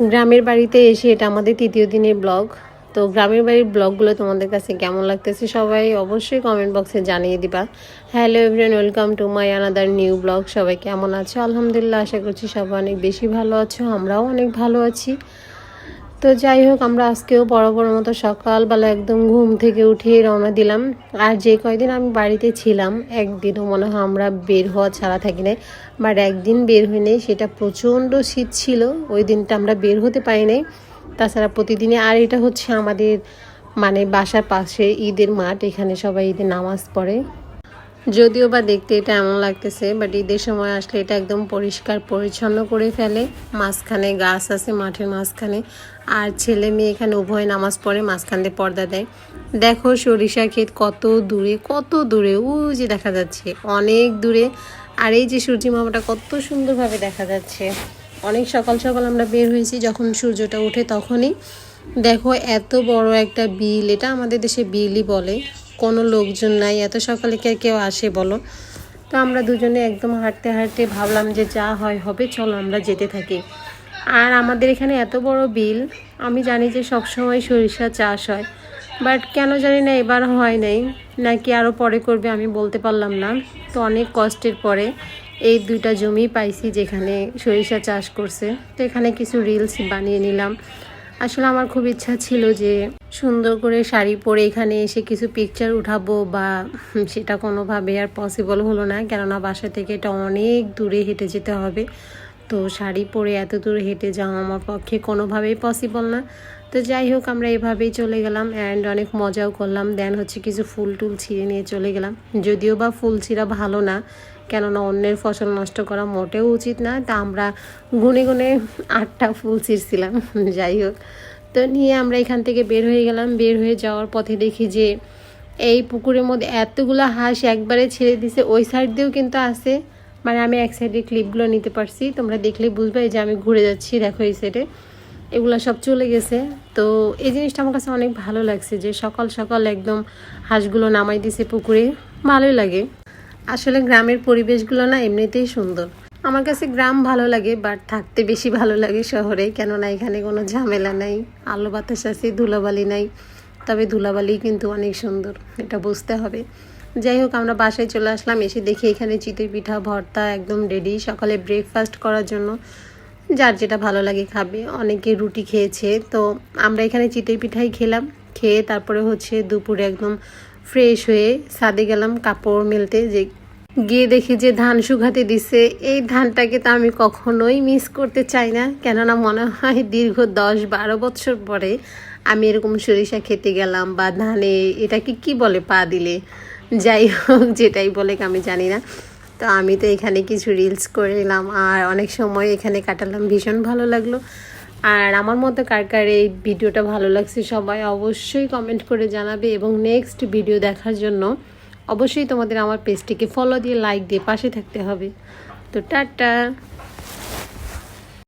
গ্রামের বাড়িতে এসে এটা আমাদের তৃতীয় দিনের ব্লগ। তো গ্রামের বাড়ির ব্লগগুলো তোমাদের কাছে কেমন লাগতেছে সবাই অবশ্যই কমেন্ট বক্সে জানিয়ে দিবা। Hello everyone welcome to my another new blog সবাই কেমন আছো? আলহামদুলিল্লাহ, আশা করছি সবাই অনেক বেশি ভালো আছো, আমরাও অনেক ভালো আছি। তো যাই হোক, আমরা আজকেও বরাবর মতো সকালবেলা একদম ঘুম থেকে উঠে রওনা দিলাম। আর যে কয়দিন আমি বাড়িতে ছিলাম, একদিনও মনে হয় আমরা বের হওয়া ছাড়া থাকি নাই। বাট একদিন বের হই নাই, সেটা প্রচণ্ড শীত ছিল, ওই দিনটা আমরা বের হতে পারি নাই। তাছাড়া প্রতিদিনই, আর এটা হচ্ছে আমাদের মানে বাসার পাশে ঈদের মাঠ, এখানে সবাই ঈদের নামাজ পড়ে। যদিও বা দেখতে এটা এমন লাগতেছে বাট ঈদের সময় আসলে এটা একদম পরিষ্কার পরিচ্ছন্ন করে ফেলে। মাঝখানে গাছ আছে মাঠের মাঝখানে, আর ছেলে মেয়ে এখানে উভয় নামাজ পড়ে, মাঝখান দিয়ে পর্দা দেয়। দেখো সরিষা ক্ষেত কত দূরে কত দূরে ও যে দেখা যাচ্ছে, অনেক দূরে। আর এই যে সূর্যি মামাটা কত সুন্দরভাবে দেখা যাচ্ছে। অনেক সকাল সকাল আমরা বের হয়েছি, যখন সূর্যটা ওঠে তখনই দেখো, এত বড় একটা বিল, এটা আমাদের দেশে বিলই বলে। কোনো লোকজন নাই, এত সকালে কে কেউ আসে বলো। তো আমরা দুজনে একদম হাঁটতে হাঁটতে ভাবলাম যে যা হয় হবে, চলো আমরা যেতে থাকি। আর আমাদের এখানে এত বড় বিল, আমি জানি যে সবসময় সরিষা চাষ হয়। বাট কেন জানি না, এবার হয় নাই। নাকি আরও পরে করবে, আমি বলতে পারলাম না। তো অনেক কষ্টের পরে এই দুইটা জমি পাইছি যেখানে সরিষা চাষ করছে। তো এখানে কিছু রিলস বানিয়ে নিলাম। আসলে আমার খুব ইচ্ছা ছিল যে সুন্দর করে শাড়ি পরে এখানে এসে কিছু পিকচার উঠাবো বা সেটা কোনোভাবে আর পসিবল হলো না। কেননা বাসা থেকে এটা অনেক দূরে হেঁটে যেতে হবে। তো শাড়ি পরে এত দূর হেঁটে যাওয়া আমার পক্ষে কোনোভাবেই পসিবল না। তো যাই হোক, আমরা এভাবেই চলে গেলাম অ্যান্ড অনেক মজাও করলাম। দেন হচ্ছে কিছু ফুল টুল ছিঁড়ে নিয়ে চলে গেলাম। যদিও বা ফুল ছিঁড়া ভালো না, কেননা অন্যের ফসল নষ্ট করা মোটেও উচিত না। তা আমরা গুনে গুনে আটটা ফুল ছিঁড়ছিলাম, যাই হোক। তো নিয়ে আমরা এখান থেকে বের হয়ে গেলাম। বের হয়ে যাওয়ার পথে দেখি যে এই পুকুরের মধ্যে এতগুলো হাঁস একবারে ছেড়ে দিছে। ওই সাইড দিয়েও কিন্তু আছে। মানে আমি এক সাইডে ক্লিপগুলো নিতে পারছি। তোমরা দেখলে বুঝবে যে আমি ঘুরে যাচ্ছি, দেখো এই সাইডে এগুলো সব চলে গেছে। তো এই জিনিসটা আমার কাছে অনেক ভালো লাগছে যে সকাল সকাল একদম হাঁসগুলো নামাই দিছে পুকুরে। ভালোই লাগে। আসলে গ্রামের পরিবেশগুলো না এমনিতেই সুন্দর। আমার কাছে গ্রাম ভালো লাগে বাট থাকতে বেশি ভালো লাগে শহরে। কেননা এখানে কোনো ঝামেলা নাই, আলো বাতাস আছে, ধুলোবালি নাই। তবে ধুলাবালি কিন্তু অনেক সুন্দর, এটা বুঝতে হবে। যাই হোক, আমরা বাসায় চলে আসলাম, এসে দেখি এখানে চিতই পিঠা, ভর্তা একদম রেডি সকালে ব্রেকফাস্ট করার জন্য। যার যেটা ভালো লাগে খাবে, অনেকে রুটি খেয়েছে, তো আমরা এখানে চিতই পিঠাই খেলাম, খেয়ে তারপরে হচ্ছে দুপুরে একদম ফ্রেশ হয়ে সাদে গেলাম কাপড় মেলতে, যে গিয়ে দেখি যে ধান শুকাতে দিছে। এই ধানটাকে তো আমি কখনোই মিস করতে চাই না, কেননা মনে হয় দীর্ঘ দশ বারো বছর পরে আমি এরকম সরিষা খেতে গেলাম বা ধানে এটাকে কি বলে পা দিলে? যাই হোক, যেটাই বলে আমি জানি না। তো আমি তো এখানে কিছু রিলস করে এলাম আর অনেক সময় এখানে কাটালাম। ভীষণ ভালো লাগল। আর আমার মতো কার কার এই ভিডিওটা ভালো লাগছে সবাই অবশ্যই কমেন্ট করে জানাবে এবং নেক্সট ভিডিও দেখার জন্য অবশ্যই তোমাদের আমার পেজটিকে ফলো দিয়ে লাইক দিয়ে পাশে থাকতে হবে। তো টাটা।